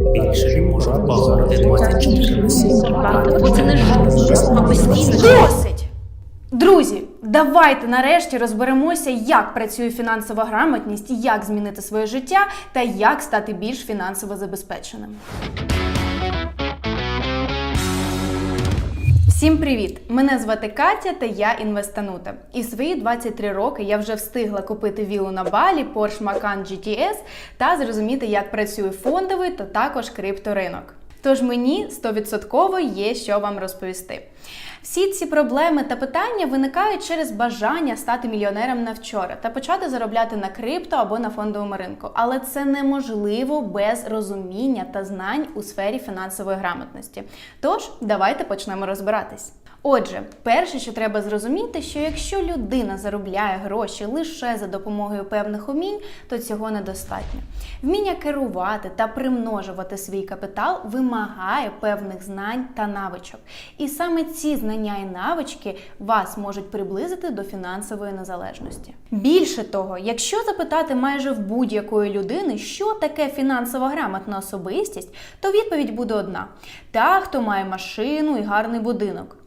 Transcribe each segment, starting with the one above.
Більше не можу впалити 24 на 7. Це не життя, а постійно. Досить! Друзі, давайте нарешті розберемося, як працює фінансова грамотність, як змінити своє життя та як стати більш фінансово забезпеченим. Всім привіт! Мене звати Катя та я інвестанута. І свої 23 роки я вже встигла купити вілу на Балі, Porsche Macan GTS та зрозуміти, як працює фондовий та також крипторинок. Тож мені 100% є що вам розповісти. Всі ці проблеми та питання виникають через бажання стати мільйонером на вчора та почати заробляти на крипто або на фондовому ринку. Але це неможливо без розуміння та знань у сфері фінансової грамотності. Тож давайте почнемо розбиратись. Отже, перше, що треба зрозуміти, що якщо людина заробляє гроші лише за допомогою певних умінь, то цього недостатньо. Вміння керувати та примножувати свій капітал вимагає певних знань та навичок. І саме ці знання і навички вас можуть приблизити до фінансової незалежності. Більше того, якщо запитати майже в будь-якої людини, що таке фінансово грамотна особистість, то відповідь буде одна: та, хто має машину і гарний будинок.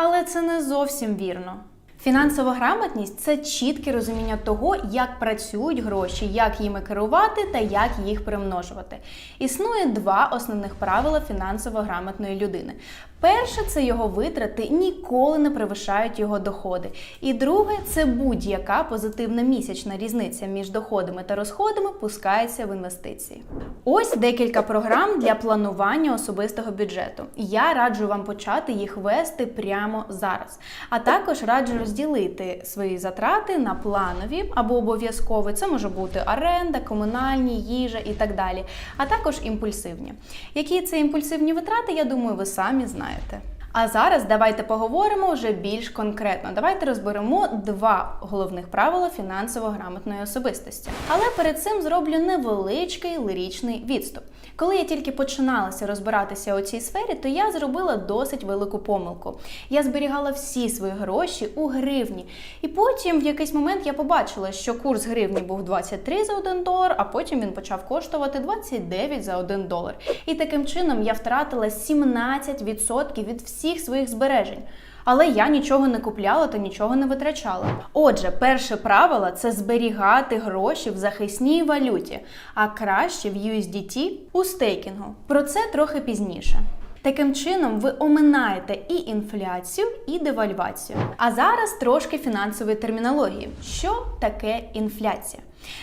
Але це не зовсім вірно. Фінансова грамотність це чітке розуміння того, як працюють гроші, як їми керувати та як їх примножувати. Існує два основних правила фінансово грамотної людини. Перше це його витрати ніколи не перевищають його доходи. І друге це будь-яка позитивна місячна різниця між доходами та розходами пускається в інвестиції. Ось декілька програм для планування особистого бюджету. Я раджу вам почати їх вести прямо зараз. А також раджу розділити свої затрати на планові або обов'язкові. Це може бути оренда, комунальні, їжа і так далі. А також імпульсивні. Які це імпульсивні витрати, я думаю, ви самі знаєте. А зараз давайте поговоримо вже більш конкретно. Давайте розберемо два головних правила фінансово грамотної особистості. Але перед цим зроблю невеличкий лиричний відступ. Коли я тільки починалася розбиратися у цій сфері, то я зробила досить велику помилку. Я зберігала всі свої гроші у гривні. І потім в якийсь момент я побачила, що курс гривні був 23 за 1 долар, а потім він почав коштувати 29 за 1 долар. І таким чином я втратила 17% від всіх своїх збережень. Але я нічого не купляла та нічого не витрачала. Отже, перше правило це зберігати гроші в захисній валюті, а краще в USDT у стейкінгу. Про це трохи пізніше. Таким чином, ви оминаєте і інфляцію, і девальвацію. А зараз трошки фінансової термінології. Що таке інфляція?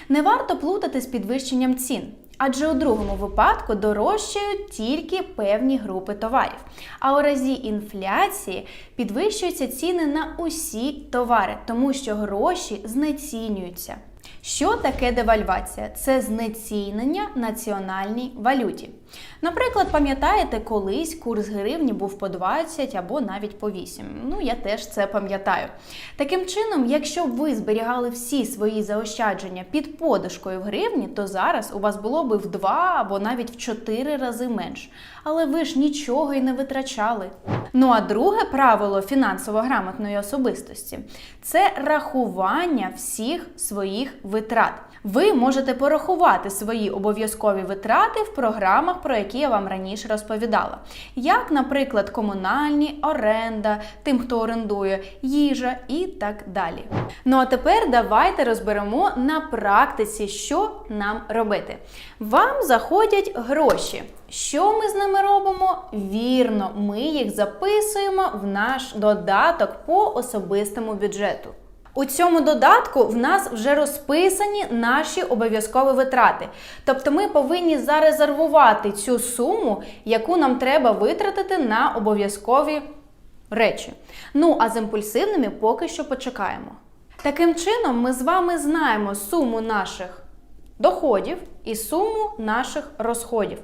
Не варто плутати з підвищенням цін. Адже у другому випадку дорожчають тільки певні групи товарів. А у разі інфляції підвищуються ціни на усі товари, тому що гроші знецінюються. Що таке девальвація? Це знецінення національній валюті. Наприклад, пам'ятаєте, колись курс гривні був по 20 або навіть по 8. Ну, я теж це пам'ятаю. Таким чином, якщо б ви зберігали всі свої заощадження під подушкою в гривні, то зараз у вас було б в 2 або навіть в 4 рази менш. Але ви ж нічого й не витрачали. Ну а друге правило фінансово грамотної особистості це рахування всіх своїх витрат. Ви можете порахувати свої обов'язкові витрати в програмах, про які я вам раніше розповідала. Як, наприклад, комунальні, оренда, тим, хто орендує, їжа і так далі. Ну а тепер давайте розберемо на практиці, що нам робити. Вам заходять гроші. Що ми з ними робимо? Вірно, ми їх записуємо в наш додаток по особистому бюджету. У цьому додатку в нас вже розписані наші обов'язкові витрати. Тобто ми повинні зарезервувати цю суму, яку нам треба витратити на обов'язкові речі. Ну а з імпульсивними поки що почекаємо. Таким чином, ми з вами знаємо суму наших доходів і суму наших розходів.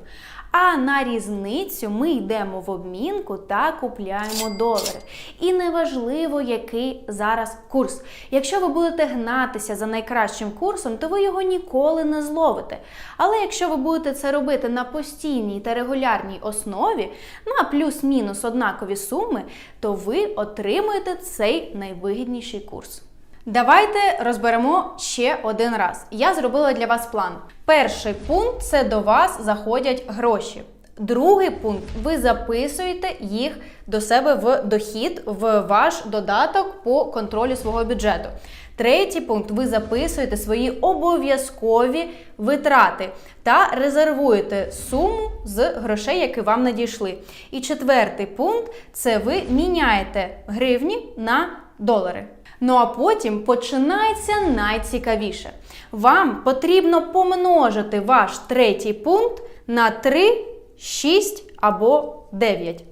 А на різницю ми йдемо в обмінку та купляємо долари. І неважливо, який зараз курс. Якщо ви будете гнатися за найкращим курсом, то ви його ніколи не зловите. Але якщо ви будете це робити на постійній та регулярній основі, ну а плюс-мінус однакові суми, то ви отримуєте цей найвигідніший курс. Давайте розберемо ще один раз. Я зробила для вас план. Перший пункт це до вас заходять гроші. Другий пункт ви записуєте їх до себе в дохід, в ваш додаток по контролю свого бюджету. Третій пункт ви записуєте свої обов'язкові витрати та резервуєте суму з грошей, які вам надійшли. І четвертий пункт це ви міняєте гривні на долари. Ну а потім починається найцікавіше. Вам потрібно помножити ваш третій пункт на 3, 6 або 9.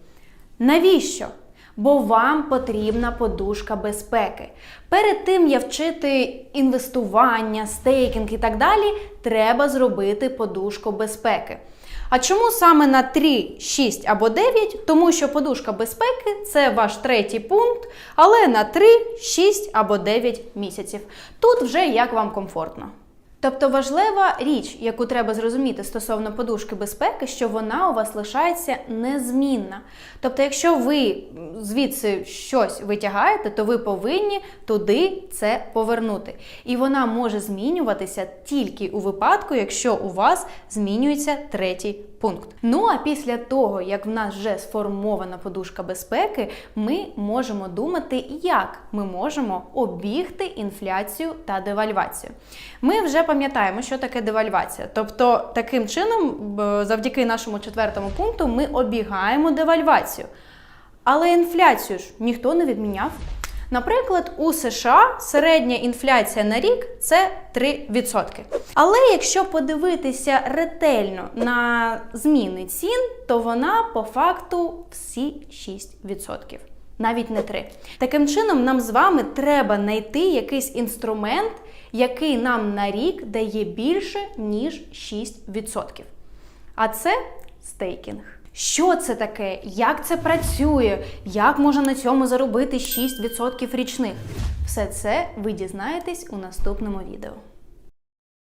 Навіщо? Бо вам потрібна подушка безпеки. Перед тим як вчити інвестування, стейкінг і так далі, треба зробити подушку безпеки. А чому саме на 3, 6 або 9? Тому що подушка безпеки це ваш третій пункт, але на 3, 6 або 9 місяців. Тут вже як вам комфортно. Тобто важлива річ, яку треба зрозуміти стосовно подушки безпеки, що вона у вас лишається незмінна. Тобто, якщо ви звідси щось витягаєте, то ви повинні туди це повернути. І вона може змінюватися тільки у випадку, якщо у вас змінюється третій пункт. Ну а після того, як в нас вже сформована подушка безпеки, ми можемо думати, як ми можемо обігти інфляцію та девальвацію. Ми вже пам'ятаємо, що таке девальвація. Тобто, таким чином, завдяки нашому четвертому пункту, ми обігаємо девальвацію. Але інфляцію ж ніхто не відміняв. Наприклад, у США середня інфляція на рік це 3%. Але якщо подивитися ретельно на зміни цін, то вона по факту всі 6%. Навіть не 3. Таким чином, нам з вами треба знайти якийсь інструмент, який нам на рік дає більше, ніж 6%. А це стейкінг. Що це таке? Як це працює? Як можна на цьому заробити 6% річних? Все це ви дізнаєтесь у наступному відео.